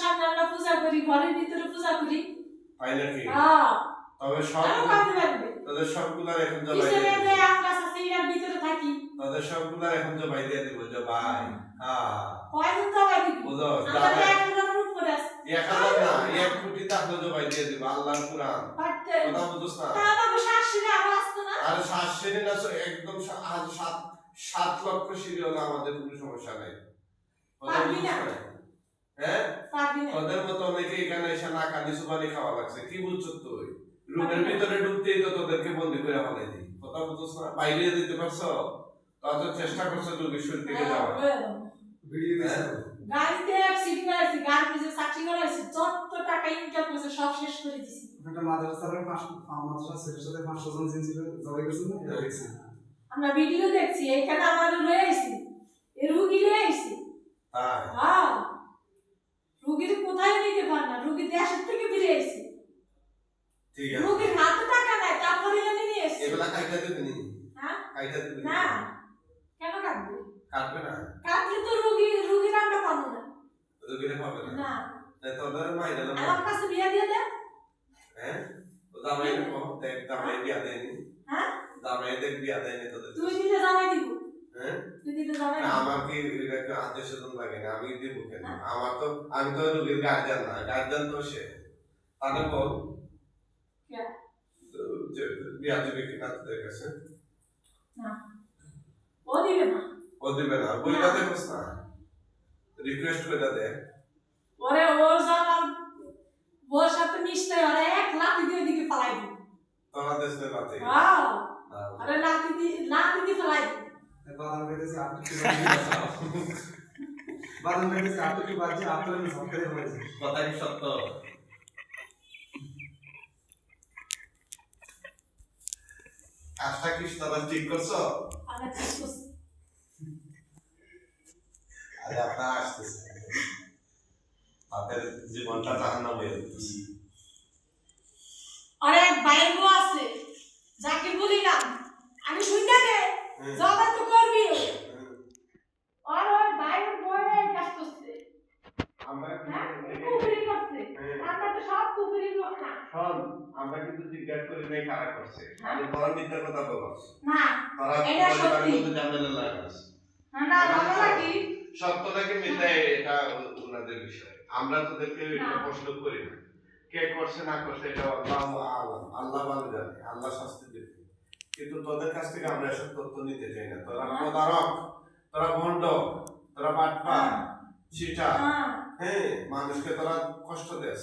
সামনে আমরা পূজা করি ঘরের ভিতরে পূজা করি। তাই নাকি হ্যাঁ তবে সব তাদের সবগুলার এখন জবাই দিয়ে এতে আম গাছ আছে এর ভিতরে থাকি। তাদের সবগুলার এখন জবাই দিয়ে দিব জবাই হ্যাঁ কয়দিন জবাই দিবি? বুঝো আমরা তো জবাই এক হাজারের উপরে আছি। এক হাজার না এক কোটি তাহলে জবাই দিয়ে দিব আল্লাহর কোরআন। কথা বুঝছ না। তা আমাকে শাশুড়ি আরও আসতো না? আর সাত না একদম সাত সাত লক্ষ সিঁড়ি হলো আমাদের কোনো সমস্যা নাই। কথা বুঝছ না। হ্যাঁ? তোদের মতো অনেকে এখানে এসে না কানি সুপানি খাওয়া লাগছে। কি বুঝছ তুই? রুমের ভিতরে ঢুকতেই তো তোদেরকে বন্দি করে ফেলাই দিই। কথা বুঝছ না? বাইরে দিতে পারছ? তা তো চেষ্টা করছ রুগীর শরীর থেকে হ্যাঁ, যাওয়া বলে দাও। ভিডিও দিছে। গাড়িতে অ্যাক্সিডেন্ট হয়েছে গাড়ি পিছে চাকরি করাইছে যত টাকা ইনকাম করেছে সব শেষ করে দিছি। একটা মাদ্রাসার পাঁচ মাদ্রাসা ছেলের সাথে পাঁচশো জন জিন ছিল জবাই করছেন না? এটা দেখছি। আমরা ভিডিও দেখছি এখানে আমার লয়ে আইছি এ রুগী লয়ে আইছি হ্যাঁ। রুগীর কোথায় নিতে পার না? রুগী দেশের থেকে ফিরে আছে। রুগীর হাতে টাকা নাই তারপরে এনে নিয়ে এসছি। এগুলা কাইটা দিবি নি হ্যাঁ? কাইটা দিবি নি? কেন কাটবে? কাটবে না। কাটলে তো রুগী রুগীর আমরা পাবো না। রুগীরে পাবে না। না। তাই মাইনে না আমার কাছে বিয়া দিয়ে দে। হ্যাঁ? ও জামাই দেখো দেখ জামাই বিয়া দেয়নি। হ্যাঁ? জামাই দেখ বিয়া দেয়নি তোদের। তুই দিলে জামাই দিব। হ্যাঁ? তুই দিলে জামাই না, আত্মীয় স্বজন লাগে না আমি দিব কেন? আমার তো আমি তো রোগীর গার্জিয়ান না গার্জিয়ান তো সে। তাহলে বল। বিয়া দিবে কিনা তোদের কাছে? ও দিবে না। ও দিবে না। বইটা দেখোস না রিকোয়েস্ট করে দে। ওরে ওর জামার ওর সাথে মিশতে ওরে এক লাঠি দিয়ে দিকে দিবে। তোরা দেশ হ্যাঁ আরে দিয়ে দিবে। বাদাম খাইতেছি আটটু বাদাম খাইতেছি আটটু বাজছে আটটু আমি সরকারি কথা কি সত্য? কাজটা কি তোরা ঠিক করছ? করছি। আরে আপনারা আসতেছে। তাদের জীবনটা জাহান্নাম হয়ে যাচ্ছে আরে এক আছে। যাকে বলি না আমি শুনতে দে হুম। জবাই তো করবি হুম। আর ওই ভাইয়ের বউ এই কাজ করছে আমরা হ্যাঁ কিন্তু কুফরি করছে হুম। আমরা তো সব কুফরি লোক না শোন, আমরা কিন্তু জিজ্ঞাসা করি নাই কারা করছে। আমি তোরা মিথ্যা কথা বলছ না তারা এটা সত্যি। ঝামেলা লাগাস না না ভালো লাগি সত্য। নাকি মিথ্যা এটা ওনাদের বিষয়। আমরা তোদেরকে এটা প্রশ্ন করি না। কে করছে না করছে এটা আল্লাহ আলম। আল্লাহ ভালো জানে আল্লাহ শাস্তি দেবে। কিন্তু তোদের কাছ থেকে আমরা এসব তথ্য নিতে চাই না। তোরা হ্যাঁ। প্রতারক তোরা ভণ্ড তোরা বাটপা হ্যাঁ। চিটা হ্যাঁ। হ্যাঁ মানুষকে তোরা কষ্ট দেস।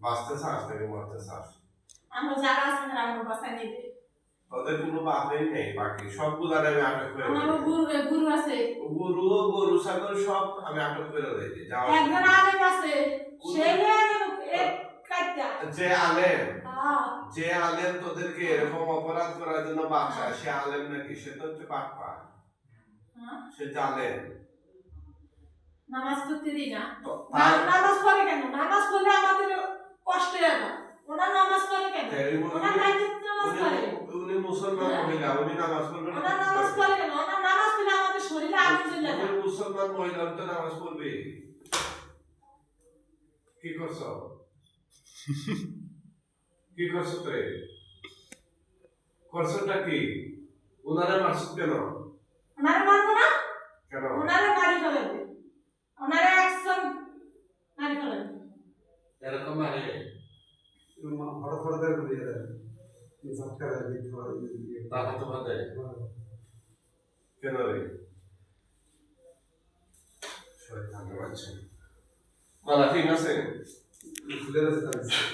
বাঁচতে চাস নাকি মরতে চাস আমরা যারা আছে তারা আমার বাচ্চা নেবে তোদের কোনো বাপই নেই বাকি সবগুলো আমি আটক করে আমার। গুরু গুরু আছে গরু গরু ছাগল সব আমি আটক করে দিয়েছি যাওয়ার একজন আলেম আছে সে এক কাটটা যে আলেম যে আলেম তোদেরকে এরকম অপরাধ করার জন্য বাঁচায় সে আলেম নাকি সে তো হচ্ছে হ্যাঁ? সে জালেম নামাজ পড়তে দিই না নামাজ পড়ে কেন নামাজ পড়লে আমাদের কষ্ট হবে ওনার নামাজ পড়ে কেন? উনি- ওনার দায়িত্ব নামাজ পড়ে উনি- মুসলমান হ্যাঁ। মহিলা উনি নামাজ পড়বে না। ওনার নামাজ পড়ে কেন? ওনার নামাজ পড়লে আমাদের শরীরে আগুন জ্বলে যায় মুসলমান মহিলা তো নামাজ পড়বে। কি করছ? কি করছ তুই করছোটা কি? মারছো কেন? ওনারে মারবো না? কেন? ওনারে এরকম মারে হঠাৎ ঘুরিয়ে দেয় ঝটকা দেয়। দেখতে পারে তাহা তো বাদে কেন রে? মালা ঠিক আছে?